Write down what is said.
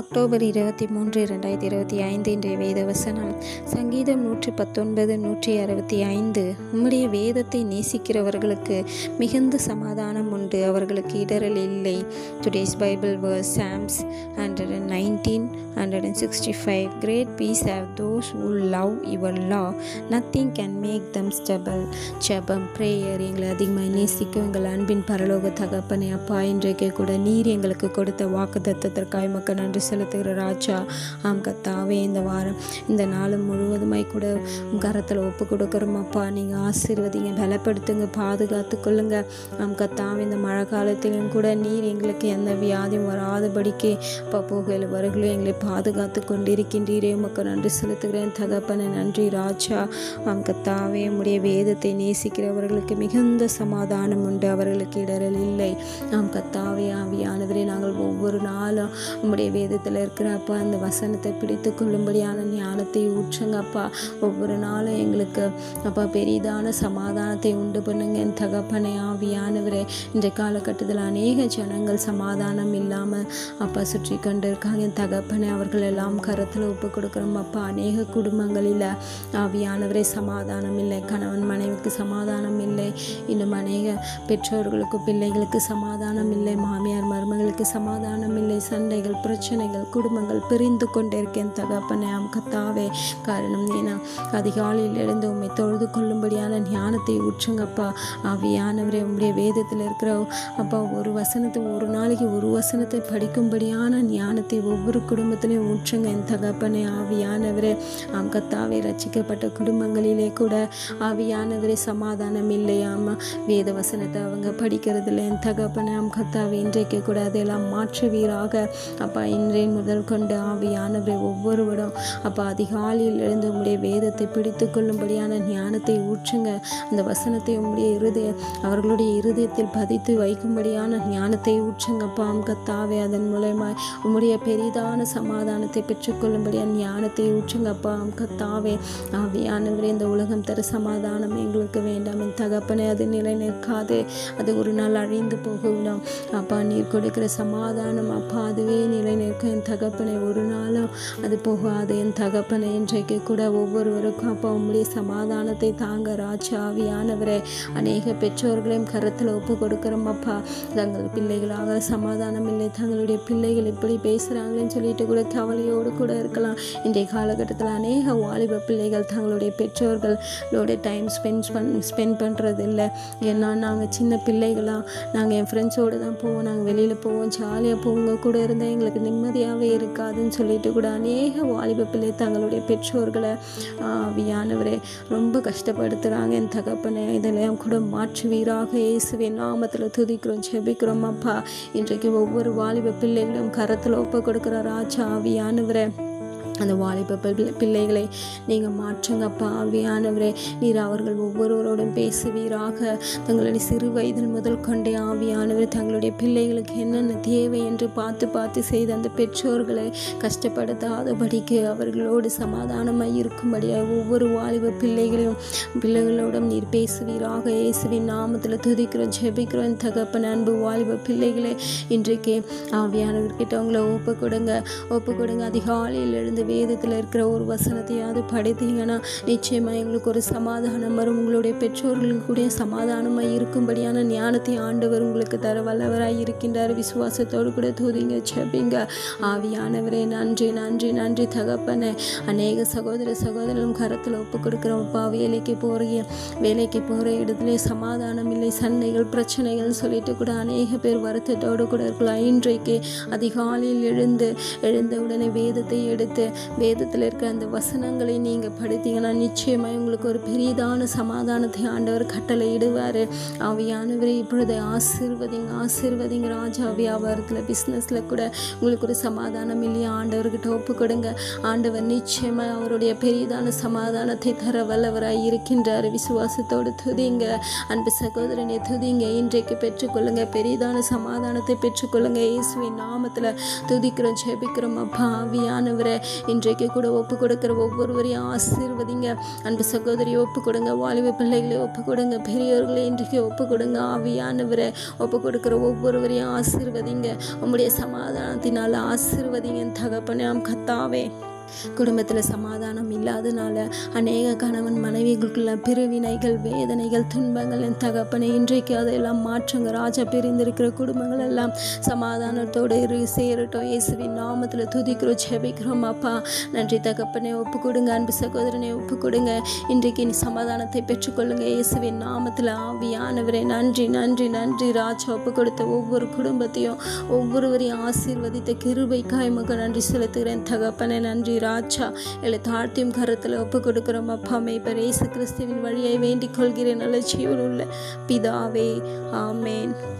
October இருபத்தி மூன்று ரெண்டாயிரத்தி இருபத்தி ஐந்து இன்றைய வேத வசனம் சங்கீதம் நூற்றி பத்தொன்பது நூற்றி அறுபத்தி ஐந்து. உம்முடைய வேதத்தை நேசிக்கிறவர்களுக்கு மிகுந்த சமாதானம் உண்டு. அவர்களுக்கு இடரல் இல்லை. Today's Bible verse Psalms hundred and nineteen hundred and sixty five great peace have those who love your law nothing can make them stumble ஜபம் ப்ரேயர் எங்களை அதிகமாக நேசிக்கும் எங்கள் அன்பின் பரலோக தகப்பனே அப்பா இன்றைக்கு கூட நீர் எங்களுக்கு கொடுத்த வாக்கு தத்துவத்திற்காய் மக்கள் நன்றி செலுத்துகிற ராஜா ஆம் கத்தாவே இந்த வாரம் இந்த நாள் முழுவதுமாய் கூட கரத்தில் ஒப்பு கொடுக்குறோம். அப்பா நீங்கள் ஆசீர்வதிங்க பலப்படுத்துங்க பாதுகாத்து கொள்ளுங்க. ஆம் கத்தாவே இந்த மழை காலத்திலும் கூட நீர் எங்களுக்கு எந்த வியாதியும் வராதபடிக்கு அப்பா போகையில் வருகளும் எங்களை பாதுகாத்து கொண்டிருக்கின்றீரே. உமக்கு நன்றி செலுத்துகிறேன். தகப்பன நன்றி ராஜா. ஆம் கத்தாவே உடைய வேதத்தை நேசிக்கிறவர்களுக்கு மிகுந்த சமாதானம் உண்டு. அவர்களுக்கு இடரல் இல்லை. ஆம் கத்தாவே ஆவியானவரே நாங்கள் ஒவ்வொரு நாளும் உம்முடைய வேதத்தில் இருக்கிற அப்பா அந்த வசனத்தை பிடித்து கொள்ளும்படியான ஞானத்தை ஊற்றுங்க அப்பா. ஒவ்வொரு நாளும் எங்களுக்கு அப்பா பெரிதான சமாதானத்தை உண்டு பண்ணுங்க. என் தகப்பனை ஆவியானவரே இந்த காலகட்டத்தில் அநேக ஜனங்கள் சமாதானம் இல்லாமல் அப்பா சுற்றி கொண்டு இருக்காங்க என் தகப்பனை அவர்கள் எல்லாம் கருத்தில் ஒப்பு கொடுக்குறோம் அப்பா. அநேக குடும்பங்களில் ஆவியானவரே சமாதானம் இல்லை. கணவன் மனைவிக்கு சமாதானம் இல்லை. இன்னும் அநேக பெற்றோர்களுக்கு பிள்ளைகளுக்கு சமாதானம் இல்லை. மாமியார் மருமகளுக்கு சமாதானம் இல்லை. சண்டைகள் பிரச்சனைகள் குடும்பங்கள் பிரிந்து கொண்டிருக்கேன் தகப்பனே ஆம் கத்தாவே. காரணம் ஏன்னா அதிகாலையில் எழுந்து உண்மை தொழுது கொள்ளும்படியான ஞானத்தை ஊற்றுங்கப்பா ஆவியானவரே உம்முடைய வேதத்தில் இருக்கிற அப்பா ஒரு வசனத்தை ஒரு நாளைக்கு ஒரு வசனத்தை படிக்கும்படியான ஞானத்தை ஒவ்வொரு குடும்பத்திலையும் ஊற்றுங்க என் தகப்பனே ஆவியானவரே. ஆம் கத்தாவே ரச்சிக்கப்பட்ட குடும்பங்களிலே கூட ஆவியானவரே சமாதானம் இல்லையாம வேத வசனத்தை அவங்க படிக்கிறதில்ல. என் தகப்பனே ஆம் கத்தாவே இன்றைக்கு கூட அதெல்லாம் மாற்றுவீராக. அப்பா இன்றைய முதல் கொண்டு ஆவியானவரை ஒவ்வொருவரும் அப்போ அதிகாலையில் எழுந்து உங்களுடைய வேதத்தை பிடித்து கொள்ளும்படியான ஞானத்தை ஊற்றுங்க. அந்த வசனத்தை உங்களுடைய இருதய அவர்களுடைய இருதயத்தில் பதித்து வைக்கும்படியான ஞானத்தை ஊற்றுங்கப்பா. கத்தாவே அதன் மூலயமாய் உம்முடைய பெரிதான சமாதானத்தை பெற்றுக்கொள்ளும்படியான ஞானத்தை ஊற்றுங்கப்பா. கத்தாவே ஆவியானவரே இந்த உலகம் தர சமாதானம் எங்களுக்கு வேண்டாம். என் தகப்பனே அது நிலை நிற்காது அது ஒரு நாள் அழிந்து போகவிடும். அப்பா நீர் கொடுக்கிற சமாதானம் அப்பா அதுவே நிலை நிற்கும் என் தகப்பனை ஒரு நாளும் அது போகாது. என் தகப்பனை இன்றைக்கு கூட ஒவ்வொருவருக்கும் அப்போ உங்களுடைய சமாதானத்தை தாங்க ராஜா ஆவியானவரே. அநேக பெற்றோர்களையும் கருத்தில் ஒப்பு கொடுக்குறோம் அப்பா. தங்கள் பிள்ளைகளாக சமாதானம் இல்லை. தங்களுடைய பிள்ளைகள் இப்படி பேசுகிறாங்களேன்னு சொல்லிட்டு கூட கவலையோடு கூட இருக்கலாம். இன்றைய காலகட்டத்தில் அநேக வாலிப பிள்ளைகள் தங்களுடைய பெற்றோர்களோட டைம் ஸ்பெண்ட் பண் ஸ்பெண்ட் பண்ணுறது இல்லை ஏன்னா நாங்கள் சின்ன பிள்ளைகளாக நாங்கள் என் ஃப்ரெண்ட்ஸோடு தான் போவோம். நாங்கள் வெளியில் போவோம். ஜாலியாக போவோங்க கூட இருந்தால் எங்களுக்கு நிம்மதியாகவே இருக்காதுன்னு சொல்லிட்டு கூட அநேக வாலிப பிள்ளை தங்களுடைய பெற்றோர்களை ஆவியானவரே ரொம்ப கஷ்டப்படுத்துகிறாங்க என் தகப்பனை இதெல்லாம் கூட மாற்றுவீராக. இயேசுவின் நாமத்தில் துதிக்கிறோம் செபிக்கிறோம் அப்பா. இன்றைக்கு ஒவ்வொரு வாலிப பிள்ளைகளும் கரத்தில் ஒப்பு கொடுக்குற ராஜா ஆவியானவரை அந்த வாலிப பிள்ளை பிள்ளைகளை நீங்கள் மாற்றுங்கப்பா ஆவியானவரே நீர் அவர்கள் ஒவ்வொருவரோடும் பேசுவீராக. தங்களுடைய சிறு வயதில் முதல் கொண்டே ஆவியானவர் தங்களுடைய பிள்ளைகளுக்கு என்னென்ன தேவை என்று பார்த்து பார்த்து செய்த அந்த பெற்றோர்களை கஷ்டப்படுத்தாதபடிக்கு அவர்களோடு சமாதானமாக இருக்கும்படியாக ஒவ்வொரு வாலிப பிள்ளைகளையும் பிள்ளைகளோடும் நீர் பேசுவீராக. இயேசுவின் நாமத்தில் துதிக்கிறோம் ஜெபிக்கிறோம். தகப்பன் அன்பு வாலிப பிள்ளைகளை இன்றைக்கு ஆவியானவர்கிட்ட அவங்கள ஒப்பு கொடுங்க ஒப்பு கொடுங்க அதிகாலையில் எழுந்து வேதத்தில் இருக்கிற ஒரு வசனத்தையாவது படித்தீங்கன்னா நிச்சயமாக எங்களுக்கு ஒரு சமாதானம் வரும். உங்களுடைய பெற்றோர்களுக்கு கூட சமாதானமாக இருக்கும்படியான ஞானத்தை ஆண்டவர் உங்களுக்கு தர வல்லவராக இருக்கின்றார். விசுவாசத்தோடு கூட தூதிங்க செபிங்க ஆவியானவரே நன்றி நன்றி நன்றி. தகப்பனே அநேக சகோதர சகோதரரும் கரத்தில் ஒப்பு கொடுக்குறோம்ப்பா வேலைக்கு போகிற வேலைக்கு போகிற இடத்துல சமாதானம் இல்லை. சண்டைகள் பிரச்சனைகள் சொல்லிட்டு கூட அநேக பேர் வருத்தத்தோடு கூட இருக்கலாம். இன்றைக்கு அதிகாலையில் எழுந்து எழுந்த உடனே வேதத்தை எடுத்து வேதத்தில் இருக்கிற அந்த வசனங்களை நீங்கள் படித்தீங்கன்னா நிச்சயமாக உங்களுக்கு ஒரு பெரிதான சமாதானத்தை ஆண்டவர் கட்டளை இடுவார் இப்பொழுது ஆசீர்வதிங்க ஆசீர்வதிங்க ராஜா வியாபாரத்தில் பிஸ்னஸில் கூட உங்களுக்கு ஒரு சமாதானம் இல்லையா? ஆண்டவர்கிட்ட ஒப்பு கொடுங்க. ஆண்டவர் நிச்சயமாக அவருடைய பெரிதான சமாதானத்தை தர வல்லவராய் இருக்கின்றார். விசுவாசத்தோடு துதிங்க. அன்பு சகோதரனை துதிங்க. இன்றைக்கு பெற்றுக்கொள்ளுங்க. பெரிதான சமாதானத்தை பெற்றுக்கொள்ளுங்க. இயேசுவின் நாமத்தில் துதிக்கிறோம் ஜெபிக்கிறோம். அப்பா ஆவியானவரை இன்றைக்கு கூட ஒப்பு கொடுக்கிற ஒவ்வொருவரையும் ஆசீர்வதிங்க. அன்பு சகோதரியை ஒப்பு கொடுங்க. வாலிப பிள்ளைகளை ஒப்பு கொடுங்க. பெரியவர்களை இன்றைக்கு ஒப்பு கொடுங்க. ஆவியானவரை ஒப்பு கொடுக்கிற ஒவ்வொருவரையும் ஆசீர்வதிங்க. உங்களுடைய சமாதானத்தினால் ஆசீர்வதிங்க. என் தகப்பனே கத்தாவே. குடும்பத்தில் சமாதானம் இல்லாதனால அநேக கணவன் மனைவிகளுக்குள்ள பிரிவினைகள் வேதனைகள் துன்பங்கள் என் தகப்பனை இன்றைக்கு அதெல்லாம் மாற்றங்க. ராஜா பிரிந்திருக்கிற குடும்பங்கள் எல்லாம் சமாதானத்தோடு இரு சேரட்டும். இயேசுவின் நாமத்தில் துதிக்கிறோம் ஜெபிக்கிறோம் அப்பா. நன்றி தகப்பனை ஒப்பு கொடுங்க. அன்பு சகோதரனை ஒப்பு கொடுங்க. இன்றைக்கு நீ சமாதானத்தை பெற்றுக்கொள்ளுங்க. இயேசுவின் நாமத்தில் ஆவியானவரே நன்றி நன்றி நன்றி. ராஜா ஒப்பு கொடுத்த ஒவ்வொரு குடும்பத்தையும் ஒவ்வொருவரையும் ஆசீர்வதித்த கிருபைக்காய் காய்முக நன்றி செலுத்துகிறேன். தகப்பனே நன்றி. ராஜா இல்லை தாழ்த்தியும் கருத்தில் ஒப்பு கொடுக்குறோம் அப்பா இப்போ இயேசு கிறிஸ்துவின் வழியை வேண்டிக் கொள்கிறேன். நல்ல ஜீவனுள்ள பிதாவே ஆமேன்.